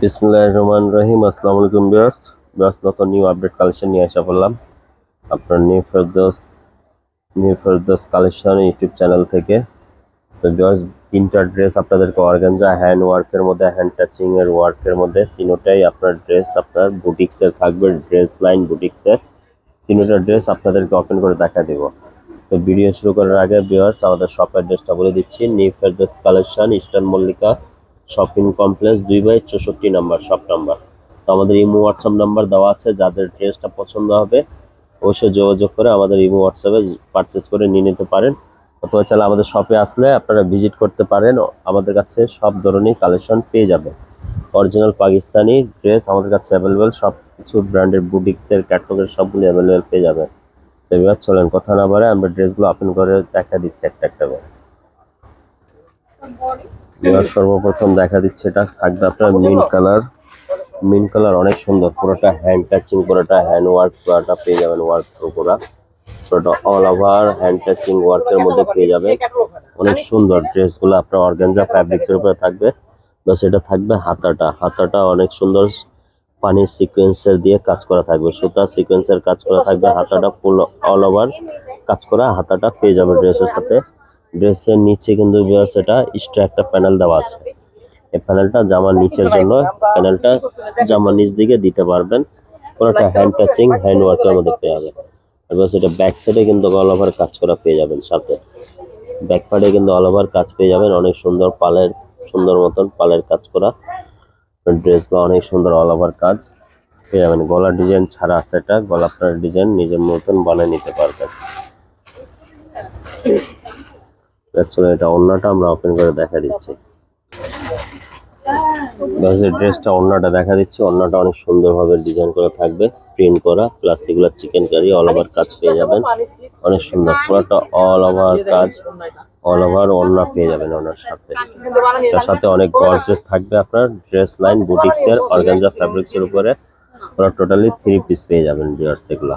বিসমুল্লাহ রহমান রহিম। আসসালামু আলাইকুম বিয়ার্স বিয়ার্স নতুন নিউ আপডেট কালেকশন নিয়ে আসা পড়লাম আপনার new Ferdous new Ferdous collection YouTube channel থেকে। তো বিয়ার্স তিনটা ড্রেস আপনাদেরকে অর্গানজা হ্যান্ড ওয়ার্কের মধ্যে হ্যান্ড টাচিং এর ওয়ার্কের মধ্যে তিনোটাই আপনার ড্রেস আপনার বুটিক্সের থাকবে ড্রেস লাইন বুটিক্সের তিনোটা ড্রেস আপনাদেরকে ওপেন করে দেখা দেব। তো ভিডিও শুরু করার আগে বিয়ার্স আমাদের শপ অ্যাড্রেসটা বলে দিচ্ছি। New Ferdous collection eastern Mallika shopping complex দুই বাই চৌষট্টি নাম্বার, শপ নাম্বার। তো আমাদের ইমো হোয়াটসঅ্যাপ নাম্বার দেওয়া আছে, যাদের ড্রেসটা পছন্দ হবে অবশ্যই যোগাযোগ করে আমাদের ইমো হোয়াটসঅ্যাপে পারচেস করে নিয়ে নিতে পারেন। অথবা চাইলে আমাদের শপে আসলে আপনারা ভিজিট করতে পারেন, আমাদের কাছে সব ধরনের কালেকশন পেয়ে যাবেন। অরিজিনাল পাকিস্তানি ড্রেস আমাদের কাছে অ্যাভেলেবেল সব কিছু ব্র্যান্ডের বুটিক্সের ক্যাটলগের সবগুলি অ্যাভেলেবেল পেয়ে যাবেন। তো এবার চলেন, কথা না বাড়ে আমরা ড্রেসগুলো ওপেন করে দেখা দিচ্ছি একটা একটা করে। এবার সর্বপ্রথম দেখা দিচ্ছে এটা থাকবে আপনার মিন কালার মিন কালার অনেক সুন্দর, পুরোটা হ্যান্ড টাচিং পুরোটা হ্যান্ড ওয়ার্ক পুরোটা পেয়ে যাবেন ওয়ার্ক পুরোটা পুরোটা অল ওভার হ্যান্ড টাচিং ওয়ার্কের মধ্যে পেয়ে যাবেন। অনেক সুন্দর ড্রেসগুলো আপনার অর্গানজা ফ্যাব্রিক্সের উপরে থাকবে। প্লাস এটা থাকবে হাতাটা। হাতাটা অনেক সুন্দর পানির সিকোয়েন্সের দিয়ে কাজ করা থাকবে। সুতা সিকোয়েন্সের কাজ করা থাকবে, হাতাটা ফুল অল ওভার কাজ করা, হাতাটা পেয়ে যাবে ড্রেসের সাথে। ড্রেসের নিচে কিন্তু বিয়ার্স এটা এক্সট্রা একটা প্যানেল দেওয়া আছে। এই প্যানেলটা জামার নিচের জন্য প্যানেলটা জামার নিচ দিকে দিতে পারবেন। পুরোটা হ্যান্ড টাচিং হ্যান্ড ওয়ার্কের মধ্যে পেয়ে যাবেন। এবার সেটা ব্যাক সাইডে কিন্তু অল ওভার কাজ করা পেয়ে যাবেন সাথে। ব্যাক পার্টে কিন্তু অল ওভার কাজ পেয়ে যাবেন। অনেক সুন্দর পালের, সুন্দর মতন পালের কাজ করা। ড্রেস বা অনেক সুন্দর অল ওভার কাজ পেয়ে যাবেন। গলার ডিজাইন ছাড়া আছে এটা। গলা ডিজাইন নিজের মতন বানিয়ে নিতে পারবেন। চলো এটা অন্যটা আমরা ওপেন করে দেখা দিচ্ছি। ড্রেসটা অন্যটা দেখা দিচ্ছি। অন্যটা অনেক সুন্দরভাবে ডিজাইন করা থাকবে। প্রিন্ট করা প্লাস এগুলো চিকেন কারি অল ওভার কাজ পেয়ে যাবেন। অনেক সুন্দর। পুরোটা অল ওভার কাজ অল ওভার অন্য পেয়ে যাবেন ওনার সাথে। তার সাথে অনেক গর্জেস থাকবে আপনার ড্রেস লাইন বুটিক্সের অর্গানজা ফ্যাব্রিক্সের উপরে। পুরো টোটালি থ্রি পিস পেয়ে যাবেন ডিয়ার্স এগুলো।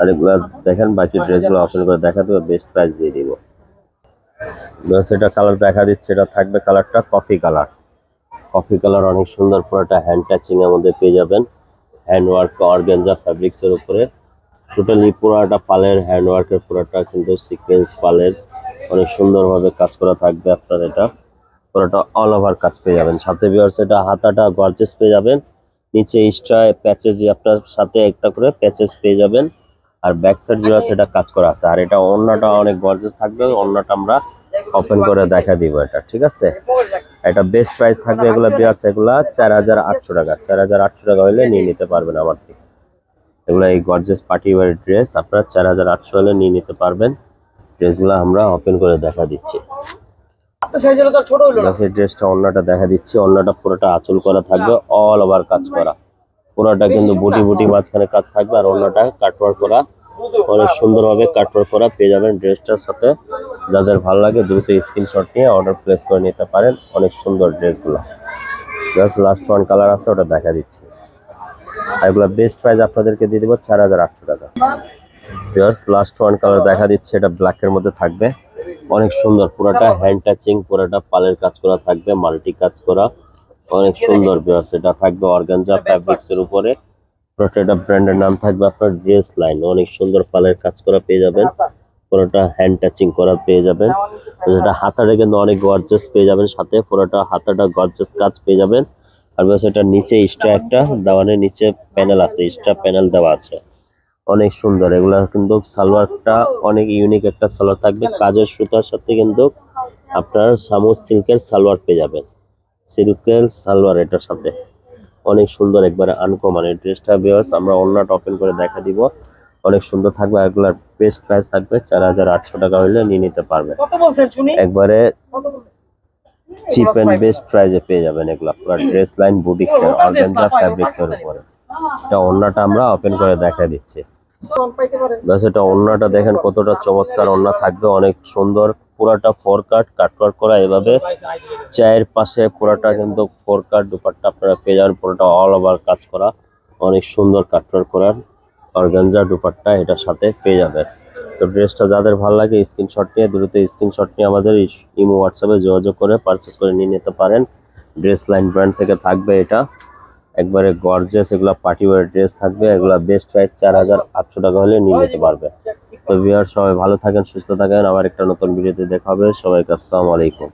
আর এগুলো দেখেন বাকি ড্রেসগুলো ওপেন করে দেখা দেবো বেস্ট প্রাইস দিয়ে দিব। এটা কালার দেখা দিচ্ছে, এটা থাকবে কালারটা কফি কালার কফি কালার অনেক সুন্দর, পুরোটা হ্যান্ড টাচিং এর মধ্যে পেয়ে যাবেন। হ্যান্ড ওয়ার্ক অর্গানজা ফ্যাব্রিক্স এর উপরে। টোটালি পুরোটা পালের হ্যান্ড ওয়ার্কের পুরোটা কিন্তু সিকোয়েন্স পালের। অনেক সুন্দরভাবে কাজ করা থাকবে আপনার এটা। পুরোটা অল ওভার কাজ পেয়ে যাবেন। সাথে বিয়ার্স এটা হাতাটা গর্জেস পেয়ে যাবেন। নিচে এক্সট্রা প্যাচেজ আপনার সাথে একটা করে প্যাচেস পেয়ে যাবেন। আর ব্যাক সাইড বিয়ার্স এটা কাজ করা আছে। আর এটা অন্যটা অনেক গর্জেস থাকবে অন্যটা আমরা ওপেন করে দেখা দিব এটা, ঠিক আছে? এটা বেস্ট প্রাইস থাকবে এগুলো বিয়ার্স এগুলা চার হাজার আটশো টাকা। চার হাজার আটশো টাকা হলে নিয়ে নিতে পারবেন আমার থেকে। এগুলো এই গর্জেস পার্টি ওয়ার ড্রেস আপনারা চার হাজার আটশো হলে নিয়ে নিতে পারবেন। ড্রেসগুলো আমরা ওপেন করে দেখা দিচ্ছি। ড্রেসটা অন্যটা দেখা দিচ্ছি। অন্যটা পুরোটা আঁচল করা থাকবে অল ওভার কাজ করা। পুরোটা কিন্তু বুটি বুটি মাঝখানে কাজ থাকবে আর অন্যটা কাটওয়ার করা। অনেক সুন্দরভাবে কাটওয়ার করা। পেয়ে যাবেন ড্রেসটার সাথে। যাদের ভালো লাগে দ্রুত স্ক্রিনশট নিয়ে অর্ডার প্লেস করে নিতে পারেন। অনেক সুন্দর ড্রেসগুলো জাস্ট লাস্ট ওয়ান কালার আছে ওটা দেখা দিচ্ছি। আর এগুলো বেস্ট প্রাইস আপনাদেরকে দিয়ে দেবো চার হাজার আটশো টাকা। জাস্ট লাস্ট ওয়ান কালার দেখা দিচ্ছে এটা ব্ল্যাকের মধ্যে থাকবে। অনেক সুন্দর পুরোটা হ্যান্ড টাচিং পুরোটা পালের কাজ করা থাকবে মাল্টি কাজ করা। অনেক সুন্দর বিয়ার্স এটা থাকবে অর্গানজা ফ্যাব্রিক্স এর উপরে। পুরোটা এটা ব্র্যান্ডের নাম থাকবে আপনার ড্রেস লাইন অনেক সুন্দর পালের কাজ করা পেয়ে যাবেন। পুরোটা হ্যান্ড টাচিং করা পেয়ে যাবেন। যেটা হাতাটা কিন্তু অনেক গর্জেস পেয়ে যাবেন সাথে। পুরোটা হাতাটা গর্জেস কাজ পেয়ে যাবেন। আর বেশ এটা নিচে এক্সট্রা একটা দেওয়ানের নিচে প্যানেল আছে এক্সট্রা প্যানেল দেওয়া আছে। অনেক সুন্দর। এগুলা কিন্তু সালোয়ারটা অনেক ইউনিক একটা সালোয়ার থাকবে। কাজের সুতার সাথে কিন্তু আপনার সামুজ সিল্কের সালোয়ার পেয়ে যাবেন। সিল্কের সালোয়ার এটার সাথে। অনেক সুন্দর একবারে আনকমন এই ড্রেসটা বিয়ার্স আমরা অন্যটা ওপেন করে দেখা দিব। অনেক সুন্দর থাকবে এগুলার বেস্ট প্রাইস থাকবে চার হাজার আটশো টাকা হলে নিয়ে নিতে পারবে। একবারে চিপ এন্ড বেস্ট প্রাইসে পেয়ে যাবেন এগুলা। পুরো ড্রেস লাইন বুটিক্স এর অর্গানজা ফ্যাব্রিক্স এর উপরে। এটা অন্যটা আমরা ওপেন করে দেখা দিচ্ছি। এটা অন্যটা দেখেন কতটা চমৎকার অন্য থাকবে অনেক সুন্দর। পুরাটা ফোর কাট কাটওয়ার্ক করা এভাবে। চায়ের পাশে পুরাটা কিন্তু ফোর কাট দুপাট্টা আপনারা পেয়ে যাবেন পুরোটা অল ওভার কাজ করা। অনেক সুন্দর কাটওয়ার্ক করার অর্গানজা দুপাট্টা এটার সাথে পেয়ে যাবেন। তো ড্রেসটা যাদের ভালো লাগে স্ক্রিনশট নিয়ে দ্রুত স্ক্রিনশট নিয়ে আমাদের ইমো হোয়াটসঅ্যাপে যোগাযোগ করে পারচেস করে নিয়ে নিতে পারেন। ড্রেস লাইন ব্র্যান্ড থেকে থাকবে এটা। একবারে গর্জেস এগুলো পার্টি ওয়ার ড্রেস থাকবে, এগুলো বেস্ট প্রাইস চার হাজার আটশো টাকা হলে নিয়ে নিতে পারবে। তো ভিউয়ার সবাই ভালো থাকেন, সুস্থ থাকেন। আবার একটা নতুন ভিডিওতে দেখা হবে। সবাইকে আসসালামু আলাইকুম।